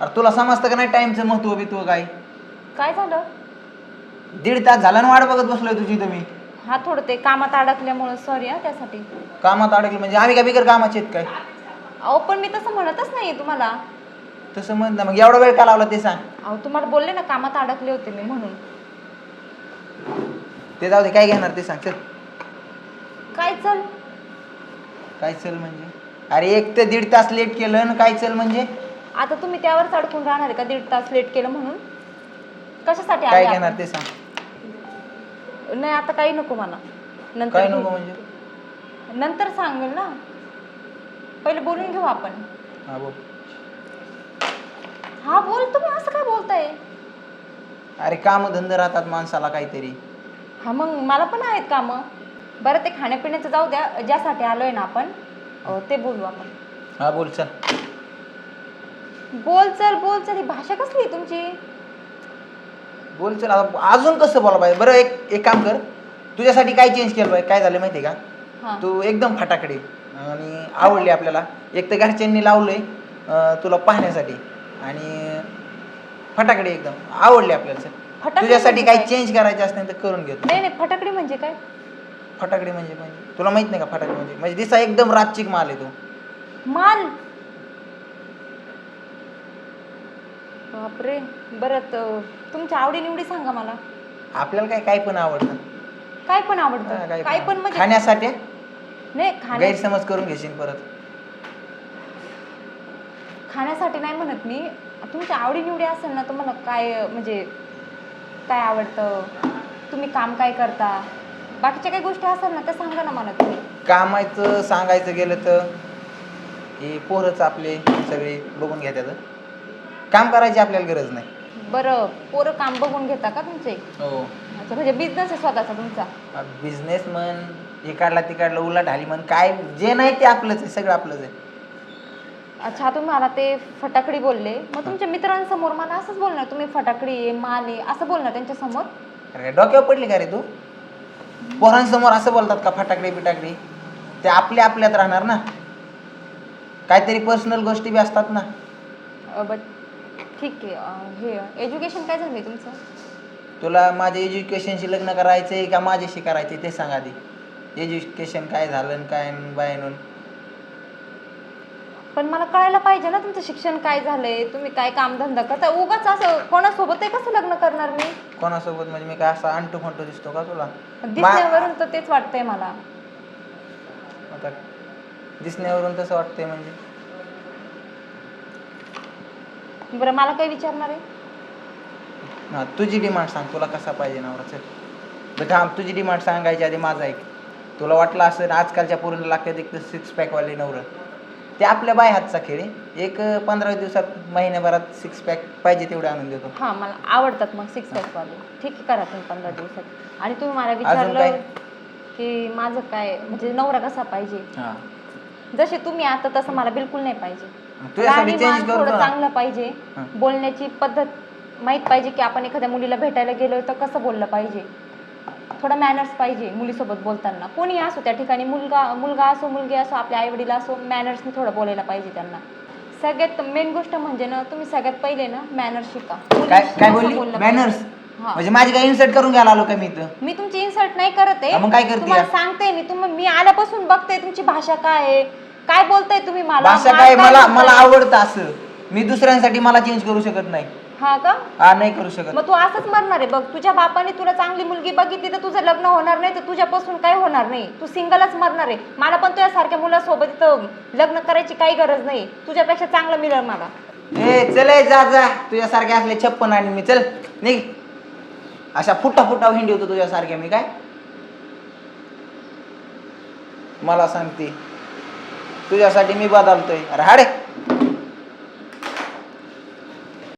अरे तुला समजतं का नाही टाइमचं महत्त्व बित्व काय? काय झालं? दीड तास झाला ना वाट बघत बसलोय तुझी तुम्ही हा थोडं ते कामात अडकल्यामुळं सॉरी हा त्यासाठी. कामात अडकलं म्हणजे आम्ही काय बिगर कामाचे आहेत काय? अहो पण मी तसं म्हणतच नाही तुम्हाला. तसं म्हण ना मग एवढा वेळ का लावला ते सांग. अहो तुम्हाला बोलले ना कामात अडकले होते मी म्हणून. ते जाऊ दे काय घेणार ते सांग चल. काय चल? काय चल म्हणजे? अरे एक ते दीड तास लेट केलं ना काय चल म्हणजे? आता तुम्ही त्यावरच अडकून राहणार आहे का? दीड तास लेट केलं म्हणून. कशासाठी काय आले घेणार आपण? ते सांग. नाही आता काही नको मला नंतर काय घेऊ. नको म्हणजे? नंतर सांगेल ना. पहिले बोलून घेऊ आपण. हा बोल. हा बोल तुम्ही असं काय बोलताय? अरे काम धंदे राहतात माणसाला काहीतरी. हा मग मला पण आहेत कामं. बरं ते खाण्यापिण्याचं जाऊ द्या. ज्यासाठी आलोय ना आपण अं, ते बोलू आपण. हा बोल चल. बोल चल बोल चल ही भाषा कसली आहे तुमची? बोल चल आता अजून कसं बोला पाहिजे बरं एक एक काम कर. तुझ्यासाठी काय चेंज केलं पाहिजे काय झालं माहिती आहे का तू एकदम फटाकडे आणि आवडली आपल्याला. एक तर घरच्यांनी लावलंय अं, तुला पाहण्यासाठी. आणि फटाकडे एकदम आवडली आपल्याला. फटाकडे तुझ्यासाठी म्हणजे काही चेंज करायचे असतील तर करून घेतो नाही नाही फटाकडी म्हणजे काय? फटाकडे म्हणजे म्हणजे तुला माहीत नाही का फटाकडे म्हणजे? म्हणजे दिसा एकदम रातचिक माल आहे तो. माल? बापरे. बरं त- तुमच्या आवडीनिवडी सांगा मला. आपल्याला काय काय पण आवडतं. काय पण हा, आवडतं काय पण म्हणजे खाण्यासाठी? नाही खाण्या गैरसमज करून घेशील परत. खाण्यासाठी नाही म्हणत मी. तुमच्या आवडीनिवडी असेल ना तुम्हाला काय म्हणजे काय आवडतं? तुम्ही काम काय करता? बाकीच्या काही गोष्टी असेल ना त्या सांगा ना मला तुम्ही. कामाचं सांगायचं गेलं तर हे पोरच आपले सगळे बघून घ्या त्याचं. काम करायची आपल्याला गरज नाही. बरं पोरं काम बघून घेता का तुमचे? हो. अच्छा म्हणजे बिझनेस आहे स्वतःचा तुमचा. बिझनेस म्हण इकडला तिकडला उलट हाली म्हण काय जे नाही ते आपलंच आहे सगळं आपलंच आहे. अच्छा तुम्ही मला ते फटाकडी बोलले. मग तुमच्या मित्रांसमोर मला असंच बोलणार तुम्ही फटाकडी आहे माल आहे असं बोलणार त्यांच्यासमोर अरे काय डोक्यावर पडली का रे तू? पोरांसमोर असं बोलतात का फटाकडे बिटाकडे? ते आपल्या आपल्यात राहणार ना. काहीतरी पर्सनल गोष्टी बी असतात ना. बट ठीक आहे अं, हे एज्युकेशन काय झालंय तुमचं? तुला माझ्या एज्युकेशनशी लग्न करायचंय का माझ्याशी करायचंय ते सांग आधी. एज्युकेशन काय झालं काय बायनून पण मला कळायला पाहिजे ना तुमचं शिक्षण काय झालंय तुम्ही काय कामधंदा करता उगाच असं कोणासोबत आहे कसं लग्न करणार मी? कोणासोबत म्हणजे मी काय असा अंटू फंटू दिसतो का तुला? दिसण्यावरून तर तेच वाटतंय मला. आता दिसण्यावरून तसं वाटतंय म्हणजे. बरं मला काय विचारणार आहे? हा तुझी डिमांड सांग तुला कसा पाहिजे नवरा चल. बरं थांब तुझी डिमांड सांगायची आधी माझा ऐक तुला वाटलं असं आजकालच्या पोरीला लागतात एक तर सिक्स पॅकवाले नवरं. ते आपल्या बाय हातचा खेळ आहे. एक अं, पंधरा दिवसात महिन्याभरात सिक्स पॅक पाहिजे तेवढे आणून देतो. हा मला आवडतात मग सिक्स पॅक वाले. ठीक आहे करा तुम्ही पंधरा दिवसात. आणि तुम्ही मला विचारलं काय? की माझं काय म्हणजे नवरा कसा पाहिजे? हा. जसे तुम्ही आता तसं मला बिलकुल नाही पाहिजे. तुझ्यासाठी राहणीमान चेंज करतो थोडं ना चांगलं पाहिजे. हा. बोलण्याची पद्धत माहीत पाहिजे की आपण एखाद्या मुलीला भेटायला गेलो तर कसं बोललं पाहिजे? थोडं मॅनर्स पाहिजे मुलीसोबत बोलताना. कोणी असो त्या ठिकाणी मुलगा मुलगा असो मुलगी असो आपल्या आई वडील असो मॅनर्सनी थोडं बोलायला पाहिजे त्यांना. सगळ्यात मेन गोष्ट म्हणजे ना तुम्ही सगळ्यात पहिले ना मॅनर्स शिका. काय मुलीशी काय कसं बोलली? बोललं पाहिजे. मॅनर्स हा. म्हणजे माझी काय इन्सर्ट करून घ्यायला आलो का मी इथं? मी तुमची इन्सल्ट नाही करत हा, आहे मग काय करते तुम्हाला यार? सांगते मी तुम्ही मी आल्यापासून बघते तुमची भाषा काय आहे. काय बोलताय तुम्ही मला? भाषा मला काय मला बोलताय? मला आवडतं असं. मी दुसऱ्यांसाठी मला चेंज करू शकत नाही. हा का? हा नाही करू शकत. मग तू असंच मरणार आहे. बघ तुझ्या बापाने तुला चांगली मुलगी बघितली तर तुझं लग्न होणार नाही तर तुझ्यापासून काही होणार नाही. तू सिंगलच मरणार आहे. मला पण तुझ्यासारख्या मुलासोबत इथं लग्न करायची काही गरज नाही. तुझ्यापेक्षा चांगलं मिळेल मला. ए चल ए, जा जा. तुझ्यासारखे असले छप्पन आणि मी. चल निघ. अशा फुटा फुटा हिंडी होतो तुझ्यासारख्या मी काय? मला सांगते. तुझ्यासाठी मी बदलतोय. राहाडे